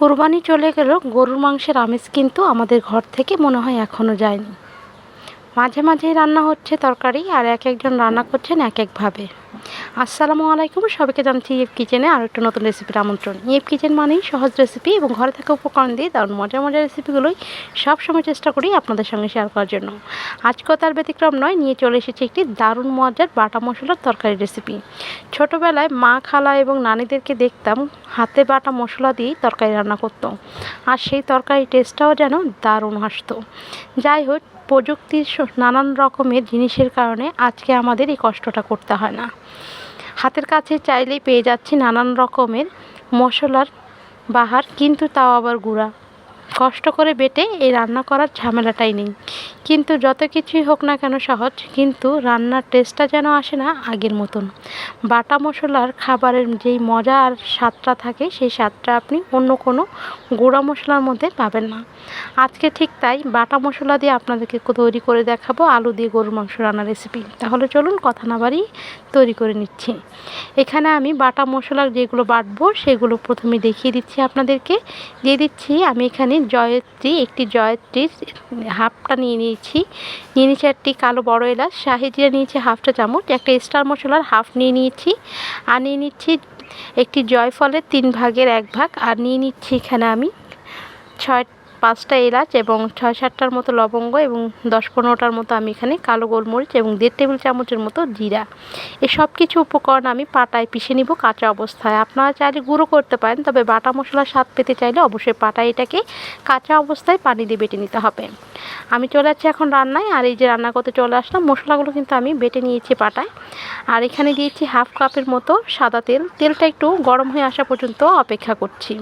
কোরবানি চলে গেল গরুর মাংসের আমেজ কিন্তু আমাদের ঘর থেকে মনে হয় এখনও যায়নি। মাঝে মাঝেই রান্না হচ্ছে তরকারি আর এক একজন রান্না করছেন এক একভাবে আসসালামু আলাইকুম। সবাইকে জানছি ইয়েব কিচেনে আরও একটা নতুন রেসিপির আমন্ত্রণ। ইয়েব কিচেন মানেই সহজ রেসিপি এবং ঘরে থাকা উপকরণ দিয়ে দারুণ মজার মজার রেসিপিগুলোই সবসময় চেষ্টা করি আপনাদের সঙ্গে শেয়ার করার জন্য। আজকেও তার ব্যতিক্রম নয়, নিয়ে চলে এসেছি একটি দারুণ মজার বাটা মশলার তরকারি রেসিপি ছোটোবেলায় মা, খালা এবং নানিদেরকে দেখতাম হাতে বাটা মশলা দিয়েই তরকারি রান্না করতো। আর সেই তরকারি টেস্টটাও যেন দারুণ আসতো। যাই হোক, প্রযুক্তির নানান রকমের জিনিসের কারণে আজকে আমাদের এই কষ্টটা করতে হয় না। হাতের কাছে চাইলেই পেয়ে যাচ্ছি নানান রকমের মশলার বাহার কিন্তু তাও আবার গুঁড়া। কষ্ট করে বেটে এই রান্না করার ঝামেলাটাই নেই। কিন্তু যত কিছুই হোক না কেন সহজ, কিন্তু রান্নার টেস্টটা যেন আসে না আগের মতন। বাটা মশলার খাবারের যেই মজা আর স্বাদটা থাকে, সেই স্বাদটা আপনি অন্য কোনো গুঁড়া মশলার মধ্যে পাবেন না। আজকে ঠিক তাই বাটা মশলা দিয়ে আপনাদেরকে তৈরি করে দেখাবো আলু দিয়ে গরুর মাংস রান্নার রেসিপি তাহলে চলুন কথা না বাড়িয়ে তৈরি করে নিচ্ছি। এখানে আমি বাটা মশলা যেগুলো বাটবো, সেগুলো প্রথমে দেখিয়ে দিচ্ছি আপনাদেরকে। দিয়ে দিচ্ছি আমি এখানে জয়ত্রী, একটি জয়ত্রীর হাফটা নিয়ে নিয়েছি। নিয়ে নিয়েছি একটি কালো বড় এলাচ শাহি জিরা নিয়েছি হাফটা চামচ, একটা স্টার মশলার হাফ নিয়ে নিয়েছি। আর নিয়ে নিচ্ছি একটি জয়ফলের তিন ভাগের এক ভাগ, আর নিয়ে নিচ্ছি এখানে আমি ছয় পাঁচটা এলাচ এবং ছয় সাতটার মতো লবঙ্গ এবং দশ পনেরোটার মতো আমি এখানে কালো গোলমরিচ এবং দেড় টেবিল চামচের মতো জিরা। এসব কিছু উপকরণ আমি পাটায় পিষে নিব কাঁচা অবস্থায়। আপনারা চাইলে গুঁড়ো করতে পারেন, তবে বাটা মশলার স্বাদ পেতে চাইলে অবশ্যই পাটায় এটাকে কাঁচা অবস্থায় পানি দিয়ে বেটে নিতে হবে। আমি চলে যাচ্ছি এখন রান্নায়, আর এই যে রান্না করতে চলে আসলাম, মশলাগুলো কিন্তু আমি বেটে নিয়েছি পাটায়। আর এখানে দিয়েছি হাফ কাপের মতো সাদা তেল। তেলটা একটু গরম হয়ে আসা পর্যন্ত অপেক্ষা করছি।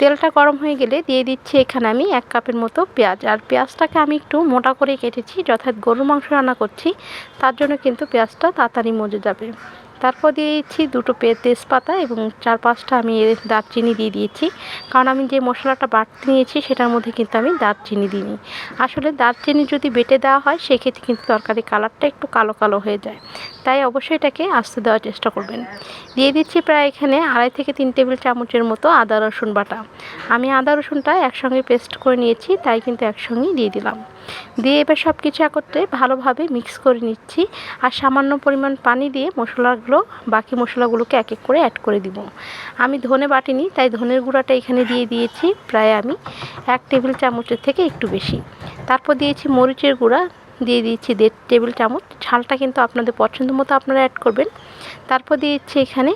তেলটা গরম হয়ে গেলে দিয়ে দিচ্ছি এখানে আমি এক কাপের মতো পেঁয়াজ। আর পেঁয়াজটাকে আমি একটু মোটা করে কেটেছি যথাৎ গরুর মাংস রান্না করছি, তার জন্য কিন্তু পেঁয়াজটা তাড়াতাড়ি মজে যাবে। তারপর দিয়ে দিচ্ছি দুটো পে তেজপাতা এবং চার পাঁচটা আমি দারচিনি দিয়ে দিয়েছি। কারণ আমি যে মশলাটা বাটতে নিয়েছি সেটার মধ্যে কিন্তু আমি দারচিনি দিইনি। আসলে দারচিনি যদি বেটে দেওয়া হয়, সেক্ষেত্রে কিন্তু তরকারি কালারটা একটু কালো কালো হয়ে যায়। তাই অবশ্যই এটাকে আস্তে দেওয়ার চেষ্টা করবেন। দিয়ে দিচ্ছি প্রায় এখানে আড়াই থেকে তিন টেবিল চামচের মতো আদা, রসুন বাটা। আমি আদা, রসুনটা একসঙ্গে পেস্ট করে নিয়েছি, তাই কিন্তু একসঙ্গেই দিয়ে দিলাম। দিয়ে এবার সব কিছু একত্রে ভালোভাবে মিক্স করে নিচ্ছি। আর সামান্য পরিমাণ পানি দিয়ে মশলাগুলো বাকি মশলাগুলোকে এক এক করে অ্যাড করে দিব। আমি ধনে বাটিনি তাই ধনের গুঁড়াটা এখানে দিয়ে দিয়েছি, প্রায় আমি এক টেবিল চামচের থেকে একটু বেশি। তারপর দিয়েছি মরিচের গুঁড়া, দিয়ে দিয়েছি দেড় টেবিল চামচ। ঝালটা কিন্তু আপনাদের পছন্দ মতো আপনারা অ্যাড করবেন। তারপর দিয়েছি এখানে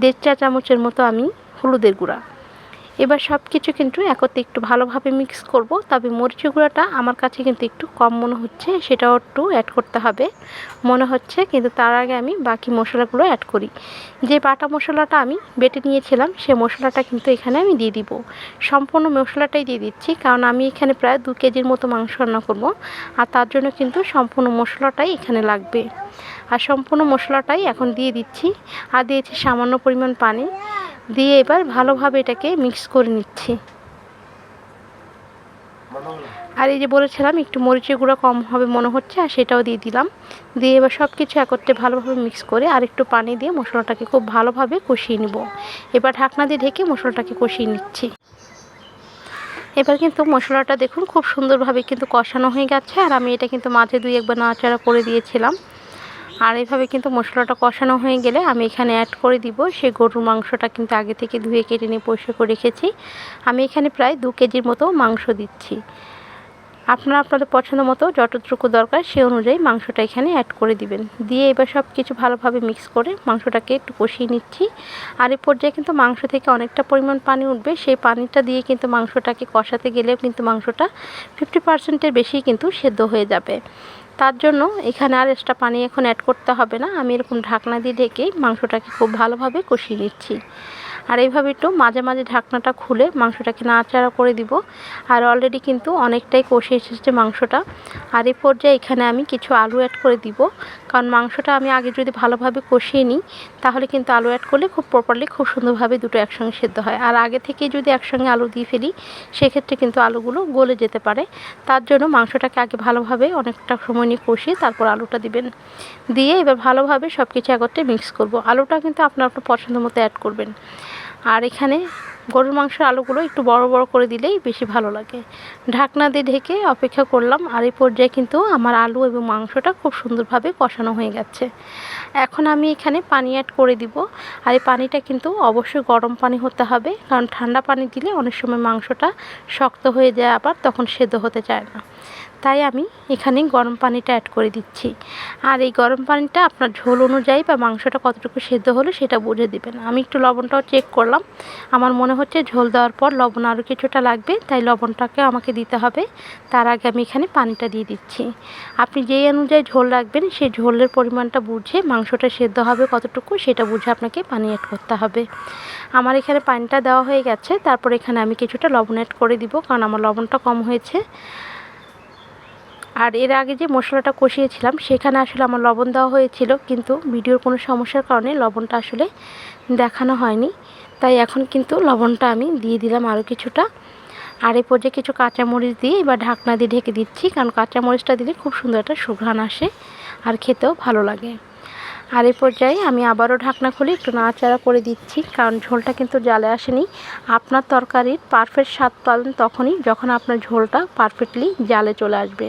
দেড় চা চামচের মতো আমি হলুদের গুঁড়া। এবার সব কিছু কিন্তু একত্রে একটু ভালোভাবে মিক্স করব। তবে মরিচের গুঁড়াটা আমার কাছে কিন্তু একটু কম মনে হচ্ছে, সেটাও একটু অ্যাড করতে হবে। মনে হচ্ছে কিন্তু তার আগে আমি বাকি মশলাগুলো অ্যাড করি। যে বাটা মশলাটা আমি বেটে নিয়েছিলাম, সে মশলাটা কিন্তু এখানে আমি দিয়ে দিব। সম্পূর্ণ মশলাটাই দিয়ে দিচ্ছি, কারণ আমি এখানে প্রায় দু কেজির মতো মাংস রান্না করব, আর তার জন্য কিন্তু সম্পূর্ণ মশলাটাই এখানে লাগবে। আর সম্পূর্ণ মশলাটাই এখন দিয়ে দিচ্ছি। আর দিয়েছি সামান্য পরিমাণ পানি। দিয়ে এবার ভালোভাবে এটাকে মিক্স করে নিচ্ছি। আর এই যে বলেছিলাম, একটু মরিচের গুঁড়া কম হবে মনে হচ্ছে, আর সেটাও দিয়ে দিলাম। দিয়ে এবার সব কিছু একত্রে ভালোভাবে মিক্স করে আর একটু পানি দিয়ে মশলাটাকে খুব ভালোভাবে কষিয়ে নিব। এবার ঢাকনা দিয়ে ঢেকে মশলাটাকে কষিয়ে নিচ্ছি। এবার কিন্তু মশলাটা দেখুন, খুব সুন্দরভাবে কিন্তু কষানো হয়ে গেছে, আর আমি এটা কিন্তু মাঝে দুই একবার নাড়াচাড়া করে দিয়েছিলাম। আর এইভাবে কিন্তু মশলাটা কষানো হয়ে গেলে আমি এখানে অ্যাড করে দিব। সেই গরুর মাংসটা কিন্তু আগে থেকে ধুয়ে কেটে নিয়ে পরিষ্কার করে রেখেছি। আমি এখানে প্রায় দু কেজির মতো মাংস দিচ্ছি। আপনারা আপনাদের পছন্দ মতো যতটুকু দরকার সে অনুযায়ী মাংসটা এখানে অ্যাড করে দিবেন। দিয়ে এবার সব কিছু ভালোভাবে মিক্স করে মাংসটাকে একটু কষিয়ে নিচ্ছি। আর এই পর্যায়ে কিন্তু মাংস থেকে অনেকটা পরিমাণ পানি উঠবে। সেই পানিটা দিয়ে কিন্তু মাংসটাকে কষাতে গেলেও কিন্তু মাংসটা ফিফটি পার্সেন্টের বেশি কিন্তু সেদ্ধ হয়ে যাবে। তার জন্য এখানে আর এক্সট্রা পানি এখন অ্যাড করতে হবে না। আমি এরকম ঢাকনা দিয়ে ঢেকেই মাংসটাকে খুব ভালোভাবে কষিয়ে নিচ্ছি। আর এইভাবে একটু মাঝে মাঝে ঢাকনাটা খুলে মাংসটাকে নাড়াচাড়া করে দিব। আর অলরেডি কিন্তু অনেকটাই কষে এসেছে মাংসটা। আর এই পর্যায়ে এখানে আমি কিছু আলু অ্যাড করে দিব। কারণ মাংসটা আমি আগে যদি ভালোভাবে কষিয়ে নিই, তাহলে কিন্তু আলু অ্যাড করলে খুব প্রপারলি খুব সুন্দরভাবে দুটো একসঙ্গে সেদ্ধ হয়। আর আগে থেকে যদি একসঙ্গে আলু দিয়ে ফেলি, সেক্ষেত্রে কিন্তু আলুগুলো গলে যেতে পারে। তার জন্য মাংসটাকে আগে ভালোভাবে অনেকটা সময় নিয়ে কষিয়ে তারপর আলুটা দিবেন। দিয়ে এবার ভালোভাবে সব কিছু একত্রে মিক্স করব। আলুটা কিন্তু আপনার আপনার পছন্দ মতো অ্যাড করবেন। আর এখানে গরুর মাংসের আলুগুলো একটু বড় বড় করে দিলেই বেশি ভালো লাগে। ঢাকনা দিয়ে ঢেকে অপেক্ষা করলাম, আর এই পর্যায়ে কিন্তু আমার আলু এবং মাংসটা খুব সুন্দরভাবে কষানো হয়ে গেছে। এখন আমি এখানে পানি অ্যাড করে দিব। আর এই পানিটা কিন্তু অবশ্যই গরম পানি হতে হবে, কারণ ঠান্ডা পানি দিলে অনেক সময় মাংসটা শক্ত হয়ে যায়, আবার তখন সেদ্ধ হতে চায় না। তাই আমি এখানে গরম পানিটা অ্যাড করে দিচ্ছি। আর এই গরম পানিটা আপনার ঝোল অনুযায়ী বা মাংসটা কতটুকু সেদ্ধ হলো সেটা বুঝে দিবেন। আমি একটু লবণটাও চেক করলাম। আমার মনে হচ্ছে ঝোল দেওয়ার পর লবণ আরও কিছুটা লাগবে, তাই লবণটাকে আমাকে দিতে হবে। তার আগে আমি এখানে পানিটা দিয়ে দিচ্ছি। আপনি যেই অনুযায়ী ঝোল রাখবেন, সেই ঝোলের পরিমাণটা বুঝে মাংসটা সেদ্ধ হবে কতটুকু সেটা বুঝে আপনাকে পানি অ্যাড করতে হবে। আমার এখানে পানিটা দেওয়া হয়ে গেছে, তারপর এখানে আমি কিছুটা লবণ অ্যাড করে দিব, কারণ আমার লবণটা কম হয়েছে। আর এর আগে যে মশলাটা কষিয়েছিলাম, সেখানে আসলে আমার লবণ দেওয়া হয়েছিল, কিন্তু ভিডিওর কোনো সমস্যার কারণে লবণটা আসলে দেখানো হয়নি। তাই এখন কিন্তু লবণটা আমি দিয়ে দিলাম আরও কিছুটা। আর এই পর্যায়ে কিছু কাঁচামরিচ দিয়ে এবার ঢাকনা দিয়ে ঢেকে দিচ্ছি, কারণ কাঁচামরিচটা দিলে খুব সুন্দর একটা সুঘ্রাণ আসে আর খেতেও ভালো লাগে। আর এই পর্যায়ে আমি আবারও ঢাকনা খুলে একটু নাড়াচাড়া করে দিচ্ছি, কারণ ঝোলটা কিন্তু জালে আসেনি। আপনার তরকারির পারফেক্ট স্বাদ পাবেন তখনই যখন আপনার ঝোলটা পারফেক্টলি জালে চলে আসবে।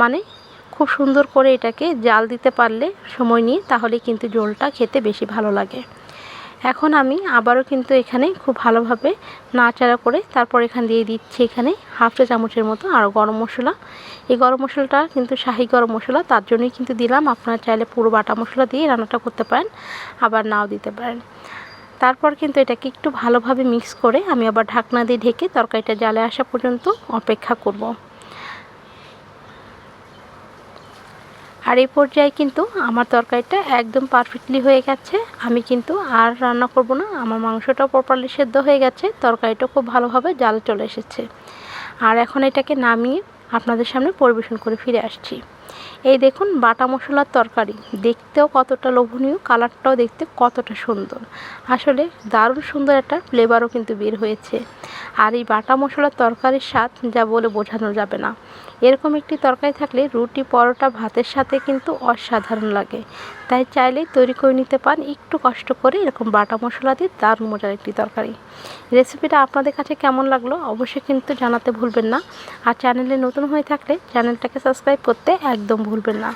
মানে খুব সুন্দর করে এটাকে জাল দিতে পারলে সময় নিয়ে তাহলে কিন্তু ঝোলটা খেতে বেশি ভালো লাগে। এখন আমি আবারও কিন্তু এখানে খুব ভালোভাবে নাড়াচাড়া করে তারপর এখান দিয়ে দিচ্ছি এখানে হাফ চা চামচের মতো আরও গরম মশলা। এই গরম মশলাটা কিন্তু শাহি গরম মশলা, তার জন্যই কিন্তু দিলাম। আপনারা চাইলে পুরো বাটা মশলা দিয়ে রান্নাটা করতে পারেন, আবার নাও দিতে পারেন। তারপর কিন্তু এটাকে একটু ভালোভাবে মিক্স করে আমি আবার ঢাকনা দিয়ে ঢেকে তরকারিটা জালে আসা পর্যন্ত অপেক্ষা করব। আর এই পর্যায়ে কিন্তু আমার তরকারিটা একদম পারফেক্টলি হয়ে গেছে। আমি কিন্তু আর রান্না করব না, আমার মাংসটাও প্রপারলি সেদ্ধ হয়ে গেছে, তরকারিটাও খুব ভালোভাবে জাল চলে এসেছে। আর এখন এটাকে নামিয়ে আপনাদের সামনে পরিবেশন করে ফিরে আসছি। এই দেখুন বাটা মশলার তরকারি। দেখতেও কতটা লোভনীয়, কালারটাও দেখতে কতটা সুন্দর। আসলে দারুণ সুন্দর একটা ফ্লেভারও কিন্তু বের হয়েছে। আর এই বাটা মশলার তরকারির স্বাদ যা বলে বোঝানো যাবে না। এরকম একটি তরকারি থাকলে রুটি, পরোটা, ভাতের সাথে কিন্তু অসাধারণ লাগে। তাই চাইলেই তৈরি করে নিতে পারেন, একটু কষ্ট করে এরকম বাটা মশলা দিয়ে দারুণ মজার একটি তরকারি। রেসিপিটা আপনাদের কাছে কেমন লাগল অবশ্যই কিন্তু জানাতে ভুলবেন না। আর চ্যানেলে নতুন হয়ে থাকলে চ্যানেলটাকে সাবস্ক্রাইব করতে একদম ভুলবেন না।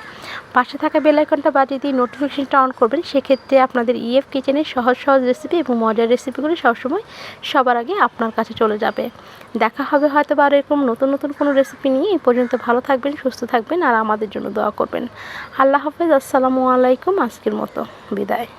পাশে থাকা বেলাইকনটা বাজিয়ে দিয়ে নোটিফিকেশনটা অন করবেন, সেক্ষেত্রে আপনাদের ইএফ কিচেনের সহজ সহজ রেসিপি এবং মজার রেসিপিগুলো সবসময় সবার আগে আপনার কাছে চলে যাবে। দেখা হবে হয়তো বা এরকম নতুন নতুন কোনো রেসিপি নিয়ে। এ পর্যন্ত ভালো থাকবেন, সুস্থ থাকবেন আর আমাদের জন্য দোয়া করবেন। আল্লাহ হাফেজ, আসসালামু আলাইকুম, আজকের মতো বিদায়।